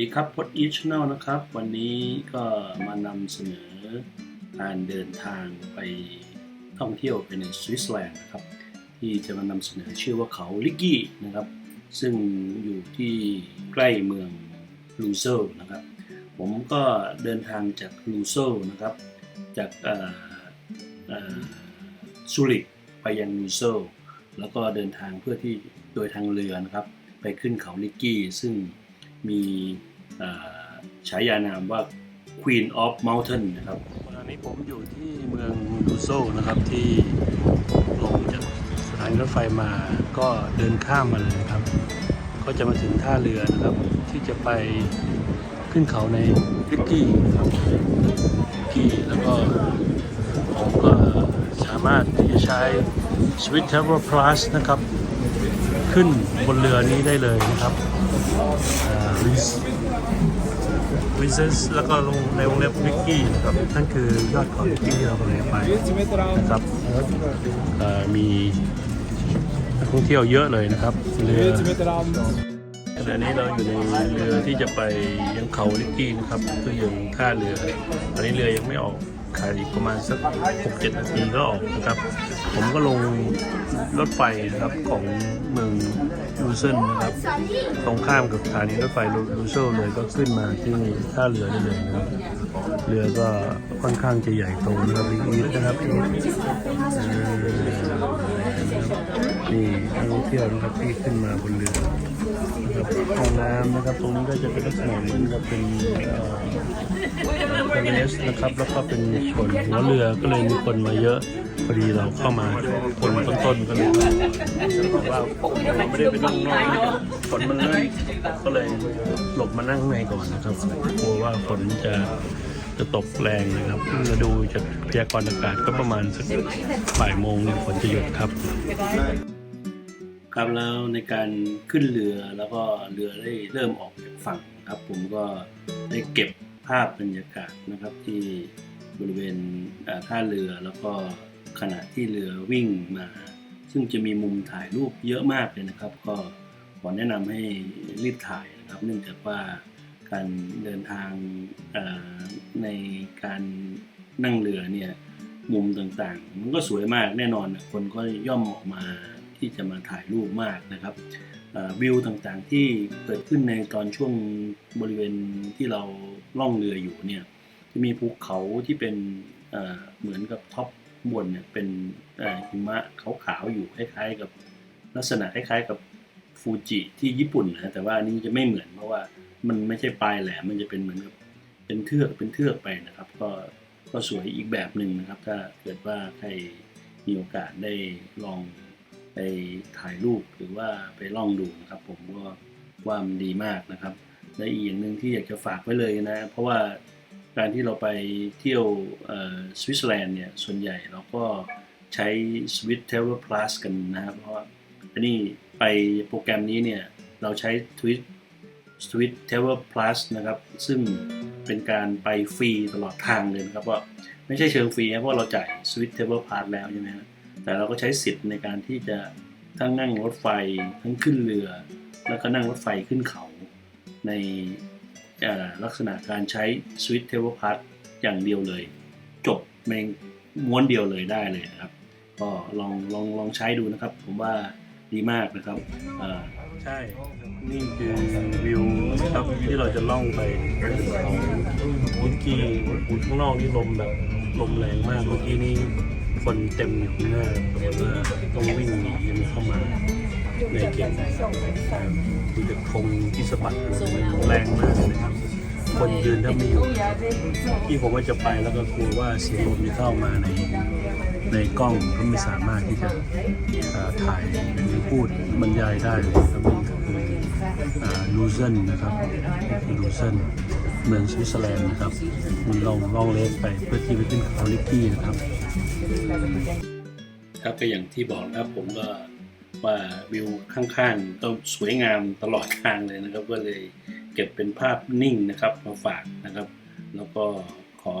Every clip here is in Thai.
ดีครับพดอีชแนลนะครับ วันนี้ก็มานำเสนอการเดินทางไปท่องเที่ยวไปในสวิตเซอร์แลนด์นะครับ ที่จะมานำเสนอชื่อว่าเขาลิกกี้นะครับ ซึ่งอยู่ที่ใกล้เมืองลูเซลนะครับ ผมก็เดินทางจากลูเซลนะครับ จากซูริกไปยังลูเซลแล้วก็เดินทางเพื่อที่โดยทางเรือนะครับ ไปขึ้นเขาลิกกี้ซึ่ง มีฉายานามว่า Queen of Mountain นะครับตอนนี้ผมอยู่ที่เมืองลูโซนะครับที่ลงจากสถานีรถไฟมาก็เดินข้ามมาเลยนะครับ ก็จะมาถึงท่าเรือนะครับ ที่จะไปขึ้นเขาในลิกกี้นะครับลิกกี้แล้วก็ผมก็สามารถที่จะใช้ Swiss Travel Plus นะครับ ขึ้นบนเรือนี้ได้เลยนะครับ วิเซสแล้วก็ลงในวงเล็บวิกกี้ครับนั่นคือยอดขาวิกกี้ที่เรากำลังไปนะครับมีนักท่องเที่ยวเยอะเลยนะครับเรือขณะนี้เราอยู่ในเรือที่จะไปยังเขาลิกกี้นะครับคือยังท่าเรือตอนนี้เรือยังไม่ออก ขายอีกประมาณสัก6-7นาทีก็ออกนะครับ ผมก็ลงรถไฟนะครับของเมืองลูเซนนะครับ ตรงข้ามกับสถานีรถไฟลูเซลเลยก็ขึ้นมาที่ท่าเรือได้เลยนะครับ เรือก็ค่อนข้างจะใหญ่โตนะครับอีกนะครับ นี่นักท่องเที่ยวนะครับที่ขึ้นมาบนเรือนะครับห้องน้ำนะครับตรงนี้ก็จะเป็นลักษณะเหมือนกับเป็นเอ่อเทเลสนะครับแล้วก็เป็นส่วนหัวเรือก็เลยมีคนมาเยอะพอดีเราเข้ามาคนต้นๆก็เลยว่าเราไม่ได้ไปนั่งนอกนี่ฝนมันเริ่มก็เลยหลบมานั่งข้างในก่อนนะครับกลัวว่าฝนจะจะตกแรงนะครับมาดูจากพยากรณ์อากาศก็ประมาณสักบ่ายโมงฝนจะหยุดครับ ครับแล้วในการขึ้นเรือแล้วก็เรือได้เริ่มออกจากฝั่งนะครับ ผมก็ได้เก็บภาพบรรยากาศนะครับที่บริเวณท่าเรือแล้วก็ขณะที่เรือวิ่งมา ซึ่งจะมีมุมถ่ายรูปเยอะมากเลยนะครับ ก็ขอแนะนำให้รีบถ่ายนะครับ เนื่องจากว่าการเดินทางในการนั่งเรือเนี่ยมุมต่างๆ มันก็สวยมากแน่นอนคนก็ย่อมออกมา ที่จะมาถ่ายรูปมากนะครับวิวต่างๆที่เกิดขึ้นในตอนช่วงบริเวณที่เราล่องเรืออยู่เนี่ยจะมีภูเขาที่เป็นเหมือนกับท็อปบนเนี่ยเป็นหิมะขาวๆอยู่คล้ายๆกับลักษณะคล้ายๆกับฟูจิที่ญี่ปุ่นนะแต่ว่าอันนี้จะไม่เหมือนเพราะว่ามันไม่ใช่ปลายแหลมมันจะเป็นเหมือนกับเป็นเทือกเป็นเทือกไปนะครับ ก็ก็สวยอีกแบบหนึ่งนะครับ ถ้าเกิดว่าใครมีโอกาสได้ลอง ไปถ่ายรูปหรือว่าไปล่องดูนะครับ ผมก็ว่ามันดีมากนะครับและอีกอย่างหนึ่งที่อยากจะฝากไว้เลยนะ เพราะว่าการที่เราไปเที่ยวสวิตเซอร์แลนด์เนี่ยส่วนใหญ่เราก็ใช้ Swiss Travel Plus กันนะครับเพราะว่าอันนี้ไปโปรแกรมนี้เนี่ยเราใช้ Swiss Swiss Travel Plus นะครับซึ่งเป็นการไปฟรีตลอดทางเลยนะครับว่าไม่ใช่เชิงฟรีนะเพราะเราจ่าย Swiss Travel Plus แล้วใช่ไหมครับ แต่เราก็ใช้สิทธิ์ในการที่จะทั้งนั่งรถไฟทั้งขึ้นเรือ แล้วก็นั่งรถไฟขึ้นเขาในลักษณะการใช้ Swiss Travel Pass อย่างเดียวเลย จบในม้วนเดียวเลยได้เลยนะครับ ก็ลองลองลองใช้ดูนะครับ ผมว่าดีมากนะครับใช่ นี่คือวิวนะครับที่เราจะล่องไปเขาลิกกี้ข้างนอกนี่ลมแบบลมแรงมากเมื่อกี้นี้ คนเต็มอยู่ข้างหน้าแต่ว่าต้องวิ่งหนีกันเข้ามาในเกมดูจากธงที่สะบัดแรงมากนะครับ คนยืนถ้าไม่อยู่ที่ผมว่าจะไปแล้วก็กลัวว่าเสียงลมจะเข้ามาในในกล้องก็ไม่สามารถที่จะถ่ายหรือพูดบรรยายได้เลยครับนี่ก็คือลูเซนนะครับลูเซนเมืองสวิตเซอร์แลนด์นะครับมีล่องล่องเล็กไปเพื่อที่ไปขึ้นเขาลิกกี้นะครับ ครับก็อย่างที่บอกนะครับผมก็ว่าวิวข้างๆก็สวยงามตลอดทางเลยนะครับ ก็เลยเก็บเป็นภาพนิ่งนะครับมาฝากนะครับ แล้วก็ขอ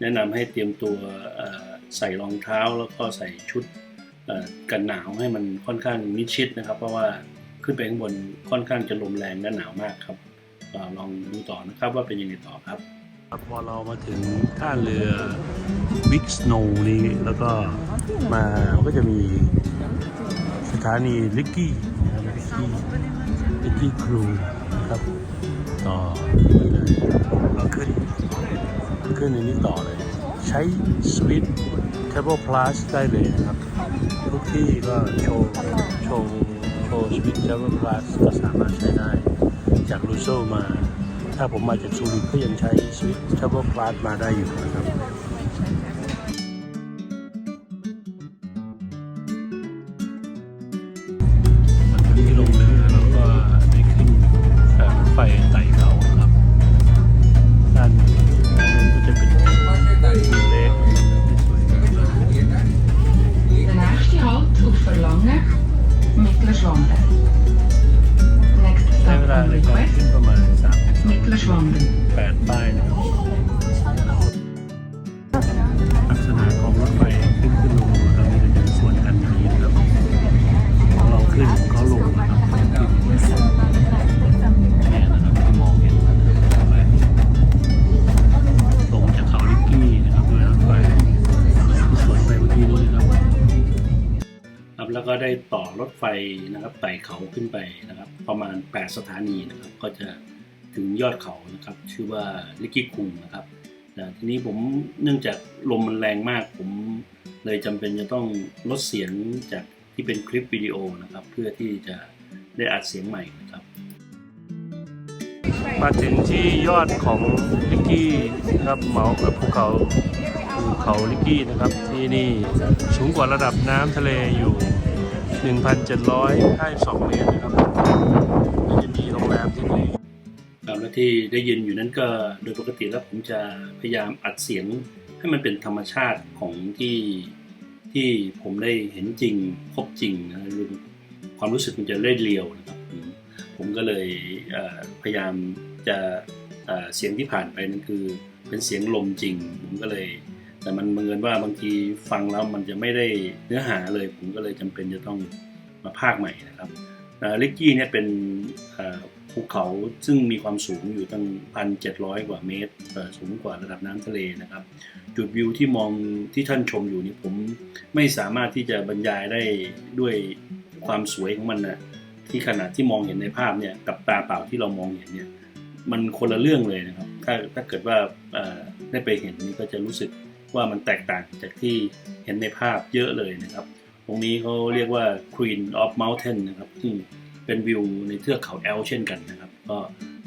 แนะนำให้เตรียมตัวใส่รองเท้าแล้วก็ใส่ชุดกันหนาวให้มันค่อนข้างมิดชิดนะครับ เพราะว่าขึ้นไปข้างบนค่อนข้างจะลมแรงและหนาวมากครับลองดูต่อนะครับว่าเป็นยังไงต่อครับ พอเรามาถึงท่าเรือบิ๊กสโนว์นี้แล้วก็มาก็จะมีสถานีลิกกี้ลิกกี้ลิกกี้ครูนะครับต่อเลยเราขึ้นขึ้นในนี้ต่อเลย ใช้สวิตเทเบิลพลัสได้เลยนะครับทุกที่ก็โชว์โชว์โชว์สวิตเทเบิลพลัสก็สามารถใช้ได้จากลูโซมา ถ้าผมมาจากซูริคก็ยังใช้สวิตเทเบิลพลัสมาได้อยู่นะครับ ไฟนะครับไต่เขาขึ้นไปนะครับ ประมาณ 8 สถานีนะครับ ก็จะถึงยอดเขานะครับ ชื่อว่าลิกกี้คุงนะครับแต่ทีนี้ผมเนื่องจากลมมันแรงมาก ผมเลยจำเป็นจะต้องลดเสียงจากที่เป็นคลิปวิดีโอนะครับ เพื่อที่จะได้อัดเสียงใหม่นะครับ มาถึงที่ยอดของลิกกี้นะครับเหมาภูเขาภูเขาลิกกี้นะครับที่นี่สูงกว่าระดับน้ำทะเลอยู่ 1,752 เมตรนะครับก็จะมีโรงแรมที่นี่ครับและที่ได้ยินอยู่นั้นก็โดยปกติแล้วผมจะพยายามอัดเสียงให้มันเป็นธรรมชาติของที่ที่ผมได้เห็นจริงพบจริงนะความรู้สึกมันจะเล่เรียวนะครับผมก็เลยพยายามจะเอ่อเสียงที่ผ่านไปนั่นคือเป็นเสียงลมจริง ผมก็เลย แต่มันบังเอิญว่าบางทีฟังแล้วมันจะไม่ได้เนื้อหาเลย ผมก็เลยจำเป็นจะต้องมาพากย์ใหม่นะครับลิกกี้เนี่ยเป็นภูเขาซึ่งมีความสูงอยู่ตั้ง 1,700 กว่าเมตร สูงกว่าระดับน้ำทะเลนะครับ จุดวิวที่มองที่ท่านชมอยู่นี่ผมไม่สามารถที่จะบรรยายได้ด้วยความสวยของมันนะที่ขนาดที่มองเห็นในภาพเนี่ยกับตาเปล่าที่เรามองเห็นเนี่ยมันคนละเรื่องเลยนะครับ ถ้าถ้าเกิดว่าได้ไปเห็นนี่ก็จะรู้สึก ว่ามันแตกต่างจากที่เห็นในภาพเยอะเลยนะครับ ตรงนี้เขาเรียกว่า Queen of Mountain นะครับ ซึ่งเป็นวิวในเทือกเขาแอลเช่นกันนะครับ ก็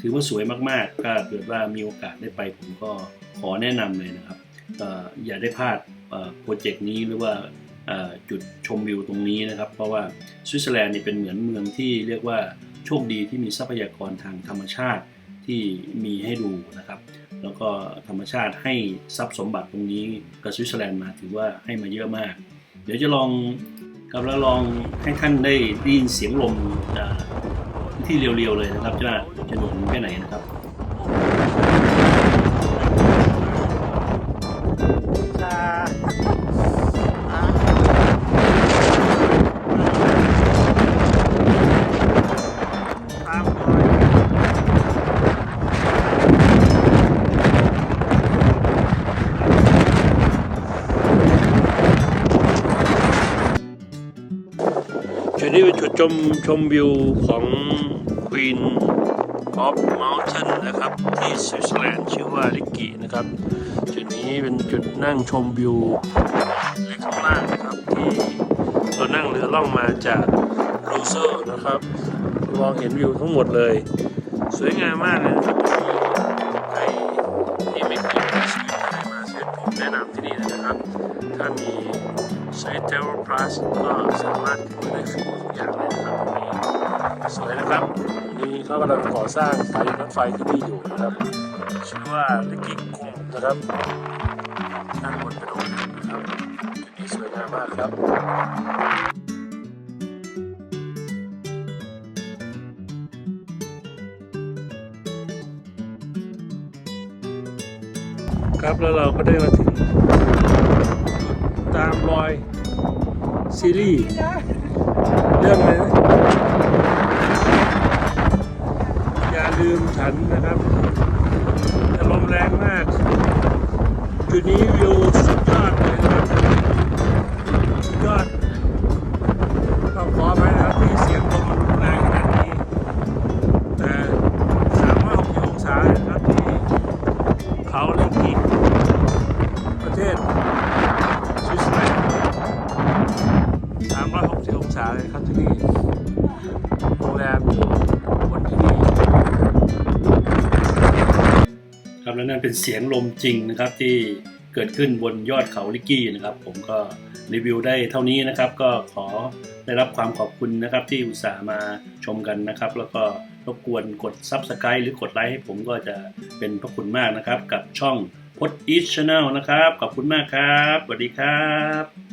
ถือว่าสวยมากๆ ถ้าเกิดว่ามีโอกาสได้ไปผมก็ขอแนะนำเลยนะครับ อย่าได้พลาดโปรเจกต์นี้หรือว่าจุดชมวิวตรงนี้นะครับ เพราะว่าสวิตเซอร์แลนด์นี่เป็นเหมือนเมืองที่เรียกว่าโชคดีที่มีทรัพยากรทางธรรมชาติที่มีให้ดูนะครับ แล้วก็ธรรมชาติให้ทรัพย์สมบัติตรงนี้กับสวิตเซอร์แลนด์มาถือว่าให้มาเยอะมาก เดี๋ยวจะลองกับแล้วลองให้ท่านได้ได้ยินเสียงลมที่เรียวๆเลยนะครับว่าจะหนุนแค่ไหนนะครับจุ ชมชมวิวของ Queen of Mountain นะครับ ที่สวิตเซอร์แลนด์ชื่อว่าลิกกี้นะครับ จุดนี้เป็นจุดนั่งชมวิวเล็กข้างล่างนะครับ ที่เรานั่งเรือล่องมาจากลูเซอร์นะครับมองเห็นวิวทั้งหมดเลย สวยงามมากเลยนะครับใครที่ไม่เคยมาสวิตไม่ได้มาสวิตผมแนะนำที่นี่นะครับ ถ้ามีสวิตเทลพลัสก็สามารถขึ้นได้ฟรีทุกอย่างเลย สวยนะครับนี่เขากำลังก่อสร้างสายรถไฟที่นี่อยู่นะครับชื่อว่าลิกิกุงนะครับด้านบนเป็นโรงนะครับจุดนี้สวยงามมากครับครับแล้วเราก็ได้มาถึงตามรอยซีรีส์เรื่องอะไรนะ ลืมฉันนะครับลมแรงมาก จุดนี้วิวสุดยอด นั่นเป็นเสียงลมจริงนะครับที่เกิดขึ้นบนยอดเขาลิกกี้นะครับ ผมก็รีวิวได้เท่านี้นะครับ ก็ขอได้รับความขอบคุณนะครับที่อุตส่าห์มาชมกันนะครับ แล้วก็รบกวนกด Subscribe หรือกดไลค์ให้ผมก็จะเป็นพระคุณมากนะครับ กับช่องพดอีช Channel นะครับ ขอบคุณมากครับ สวัสดีครับ